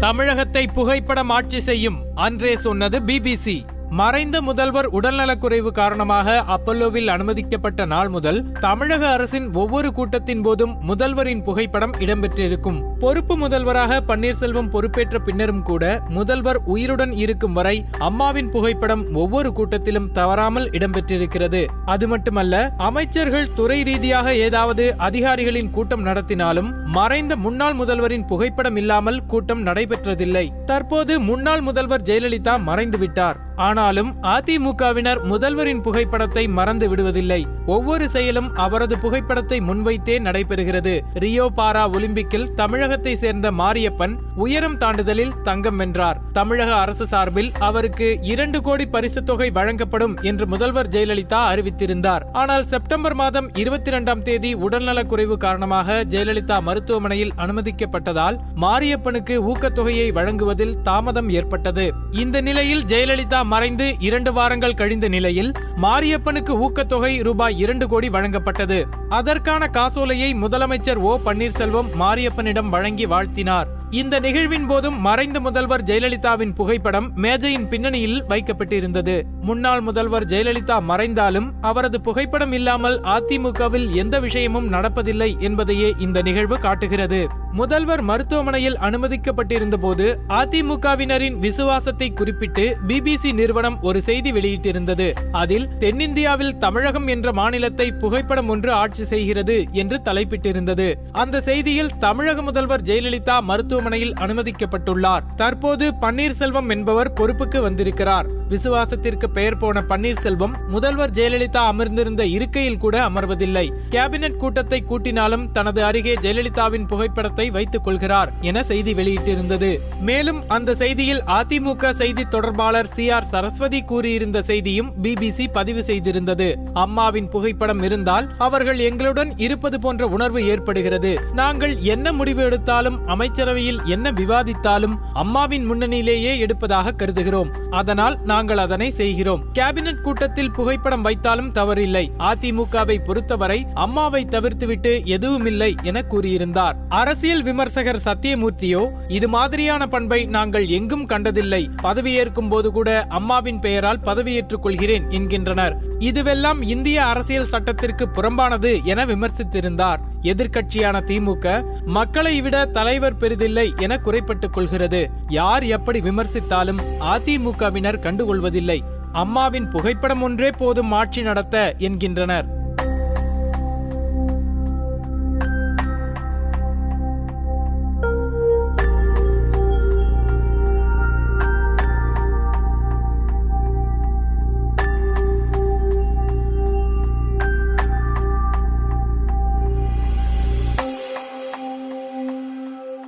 தமிழகத்தை புகைப்படம் ஆட்சி செய்யும் அன்றே சொன்னது பிபிசி மறைந்த முதல்வர் உடல்நலக்குறைவு காரணமாக அப்பல்லோவில் அனுமதிக்கப்பட்ட நாள் முதல் தமிழக அரசின் ஒவ்வொரு கூட்டத்தின் போதும் முதல்வரின் புகைப்படம் இடம்பெற்றிருக்கும். பொறுப்பு முதல்வராக பன்னீர்செல்வம் பொறுப்பேற்ற பின்னரும் கூட முதல்வர் உயிருடன் இருக்கும் வரை அம்மாவின் புகைப்படம் ஒவ்வொரு கூட்டத்திலும் தவறாமல் இடம்பெற்றிருக்கிறது. அது மட்டுமல்ல அமைச்சர்கள் துறை ரீதியாக ஏதாவது அதிகாரிகளின் கூட்டம் நடத்தினாலும் மறைந்த முன்னாள் முதல்வரின் புகைப்படம் இல்லாமல் கூட்டம் நடைபெற்றதில்லை. தற்போது முன்னாள் முதல்வர் ஜெயலலிதா மறைந்துவிட்டார். ஆனாலும் அதிமுகவினர் முதல்வரின் புகைப்படத்தை மறந்து விடுவதில்லை. ஒவ்வொரு செயலும் அவரது புகைப்படத்தை முன்வைத்தே நடைபெறுகிறது. ரியோ பாரா ஒலிம்பிக்கில் தமிழகத்தை சேர்ந்த மாரியப்பன் உயரம் தாண்டுதலில் தங்கம் வென்றார். தமிழக அரசு சார்பில் அவருக்கு இரண்டு கோடி பரிசுத் தொகை வழங்கப்படும் என்று முதல்வர் ஜெயலலிதா அறிவித்திருந்தார். ஆனால் செப்டம்பர் மாதம் இருபத்தி இரண்டாம் தேதி உடல்நலக்குறைவு காரணமாக ஜெயலலிதா மருத்துவமனையில் அனுமதிக்கப்பட்டதால் மாரியப்பனுக்கு ஊக்கத்தொகையை வழங்குவதில் தாமதம் ஏற்பட்டது. இந்த நிலையில் ஜெயலலிதா மறைந்து இரண்டு வாரங்கள் கழிந்த நிலையில் மாரியப்பனுக்கு ஊக்கத்தொகை ரூபாய் இரண்டு கோடி வழங்கப்பட்டது. அதற்கான காசோலையை முதலமைச்சர் ஓ பன்னீர்செல்வம் மாரியப்பனிடம் வழங்கி வாழ்த்தினார். இந்த நிகழ்வின் போதும் மறைந்த முதல்வர் ஜெயலலிதாவின் புகைப்படம் மேஜையின் பின்னணியில் வைக்கப்பட்டிருந்தது. முன்னாள் முதல்வர் ஜெயலலிதா மறைந்தாலும் அவரது புகைப்படம் இல்லாமல் அதிமுகவில் எந்த விஷயமும் நடப்பதில்லை என்பதையே இந்த நிகழ்வு காட்டுகிறது. முதல்வர் மருத்துவமனையில் அனுமதிக்கப்பட்டிருந்த போது அதிமுகவினரின் விசுவாசத்தை குறிப்பிட்டு பிபிசி நிறுவனம் ஒரு செய்தி வெளியிட்டிருந்தது. அதில் தென்னிந்தியாவில் தமிழகம் என்ற மாநிலத்தை புகைப்படம் ஒன்று ஆட்சி செய்கிறது என்று தலைப்பிட்டிருந்தது. அந்த செய்தியில் தமிழக முதல்வர் ஜெயலலிதா மருத்துவ மருத்துவமனையில் அனுமதிக்கப்பட்டுள்ளார். தற்போது பன்னீர்செல்வம் என்பவர் பொறுப்புக்கு வந்திருக்கிறார். விசுவாசத்திற்கு பெயர் போன பன்னீர்செல்வம் முதல்வர் ஜெயலலிதா அமர்ந்திருந்த இருக்கையில் கூட அமர்வதில்லை. கேபினெட் கூட்டத்தை கூட்டினாலும் தனது அருகே ஜெயலலிதாவின் புகைப்படத்தை வைத்துக் கொள்கிறார் என செய்தி வெளியிட்டிருந்தது. மேலும் அந்த செய்தியில் அதிமுக செய்தி தொடர்பாளர் சி ஆர் சரஸ்வதி கூறியிருந்த செய்தியும் பிபிசி பதிவு செய்திருந்தது. அம்மாவின் புகைப்படம் இருந்தால் அவர்கள் எங்களுடன் இருப்பது போன்ற உணர்வு ஏற்படுகிறது. நாங்கள் என்ன முடிவு எடுத்தாலும் அமைச்சரவையில் என்ன விவாதித்தாலும் அம்மாவின் முன்னணியிலேயே எடுப்பதாக கருதுகிறோம். அதனால் நாங்கள் அதனை செய்கிறோம். கேபினட் கூட்டத்தில் புகைப்படம் வைத்தாலும் தவறில்லை. அதிமுகவை பொறுத்தவரை அம்மாவை தவிர்த்துவிட்டு எதுவுமில்லை என கூறியிருந்தார். அரசியல் விமர்சகர் சத்தியமூர்த்தியோ இது மாதிரியான பண்பை நாங்கள் எங்கும் கண்டதில்லை. பதவியேற்கும் போது கூட அம்மாவின் பெயரால் பதவியேற்றுக் கொள்கிறேன் என்கின்றனர். இதுவெல்லாம் இந்திய அரசியல் சட்டத்திற்கு புறம்பானது என விமர்சித்திருந்தார். எதிர்க்கட்சியான திமுக மக்களை விட தலைவர் பெரிதில்லை என குறைப்பட்டுக் கொள்கிறது. யார் எப்படி விமர்சித்தாலும் அதிமுகவினர் கண்டுகொள்வதில்லை. அம்மாவின் புகைப்படம் ஒன்றே போதும் ஆட்சி நடத்த என்கின்றனர்.